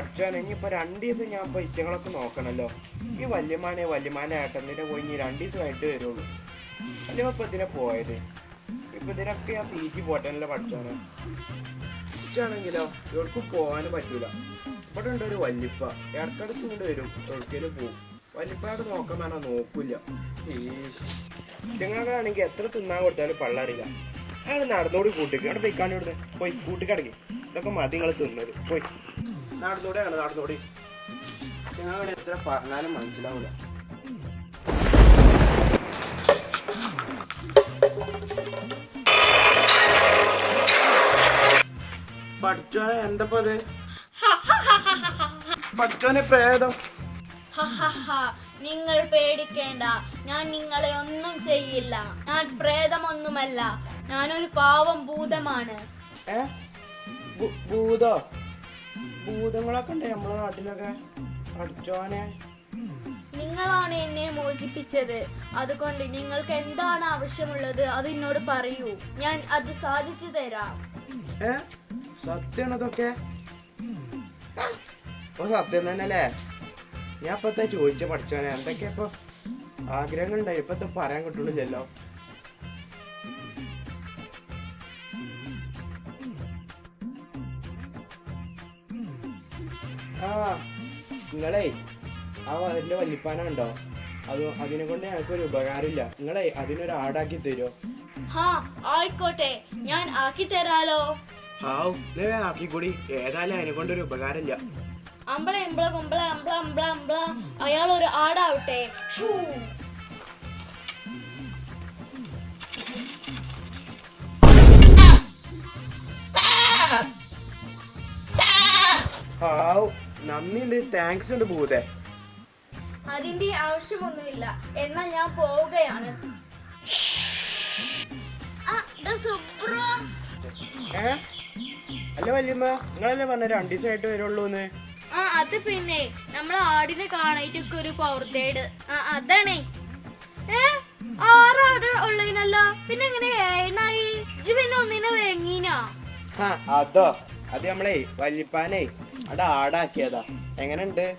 പഠിച്ചാൽ ഇനിയിപ്പോ രണ്ട് ദിവസം ഞാൻ ഇപ്പൊ ഇറ്റങ്ങളൊക്കെ നോക്കണല്ലോ. ഈ വല്യമാനെ വല്യമാനെ ഏട്ടന്നിന്റെ പോയി ഇനി രണ്ടു ദിവസം ആയിട്ട് വരുള്ളൂ. അല്ലേ ഇപ്പൊ ഇതിനെ പോയത്? ഇപ്പൊ ഇതിനൊക്കെ ഞാൻ പി ജി പോട്ടനല്ലേ പഠിച്ചാണ് ഇച്ചാണെങ്കിലോ ഇവർക്ക് പോകാനും പറ്റൂല. ഇവിടെ ഉണ്ട് ഒരു വല്യപ്പ. ഇടക്കിടക്ക് ഇങ്ങോട്ട് വരും എവിടേക്കേലും പോവും. വല്യപ്പാട് നോക്കാൻ വേണം നോക്കൂല ഇറ്റങ്ങളാണെങ്കിൽ എത്ര തിന്നാൻ കൊടുത്താലും പള്ളറില്ല അയാൾ നടന്നോടി കൂട്ടിക്ക്. അവിടെ പോയിക്കാണ്ട് ഇവിടുന്ന് പോയി കൂട്ടിക്കടങ്ങി ഇതൊക്കെ മതി നിങ്ങൾ തിന്നത്. പോയി. നടന്നോടെ ആണ് നടന്നോടി ഞങ്ങൾ എത്ര പറഞ്ഞാലും മനസ്സിലാവില്ല പഠിച്ചോനെ എന്തപ്പോ അത് പഠിച്ചോനെ പ്രേതം. നിങ്ങൾ പേടിക്കേണ്ട. ഞാൻ നിങ്ങളെ ഒന്നും ചെയ്യില്ല. ഞാൻ പ്രേതമൊന്നുമല്ല. ഞാനൊരു പാവം ഭൂതമാണ്. ഭൂതോ? ഭൂതങ്ങളൊക്കെ ഉണ്ട് നമ്മളെ നാട്ടിലൊക്കെ. പഠിച്ചോനെ. നിങ്ങളാണ് എന്നെ മോചിപ്പിച്ചത്. അതുകൊണ്ട് നിങ്ങൾക്ക് എന്താണ് ആവശ്യമുള്ളത് അത് എന്നോട് പറയൂ. ഞാൻ അത് സാധിച്ചു തരാം. ഏ? സത്യാണ് അതൊക്കെ ഇപ്പൊ സത്യം തന്നെ അല്ലേ ഞാൻ ഇപ്പത്തെ ചോദിച്ച പഠിച്ചോനെ എന്തൊക്കെയാ ഇപ്പൊ ആഗ്രഹങ്ങൾ ഉണ്ടായി ഇപ്പത്തെ പറയാൻ കിട്ടണില്ലല്ലോ ആ നിങ്ങളെ ആ അതിന്റെ വല്ലിപ്പാനുണ്ടോ അത് അതിനെ കൊണ്ട് ഞങ്ങൾക്കൊരു ഉപകാരമില്ല. നിങ്ങളെ അതിനൊരു ആടാക്കി തരുമോ ഹാ ആയിക്കോട്ടെ. ഞാൻ ആക്കി തരാലോ. ഹാവ് നീ ആക്കിക്കൂടി. ഏതായാലും അതിനെ കൊണ്ടൊരു ഉപകാരമില്ല. അമ്പള എമ്പള കൊമ്പള അമ്പള അമ്പള അമ്പള. അയാൾ ഒരു ആടാവട്ടെ. ഷൂ. ഹാവ് നന്ദിയുണ്ട് താങ്ക്സ് ഉണ്ട് ഭൂതേ അതിന്റെ ആവശ്യമൊന്നുമില്ല. എന്നാൽ ഞാൻ പോവുകയാണ്. അല്ല വല്യമ്മ നിങ്ങളല്ലേ പറഞ്ഞ രണ്ടു ദിവസമായിട്ട് വരുള്ളൂന്ന്? ആ അത് പിന്നെ. നമ്മളെ ആടിനെ കാണായിട്ടൊക്കെ ഒരു പവർത്തേട് ആ അതാണേ. ഏ? ആറാട് ഉള്ളതിനല്ല? പിന്നെ എങ്ങനെ? ഏണായി ഇജ്ജ് പിന്നെ ഒന്നിനെ വേങ്ങീനാ? ആ അതോ. അത് നമ്മളെ വല്യപ്പാനെ. അവിടെ ആടാക്കിയതാ. എങ്ങനെയുണ്ട്?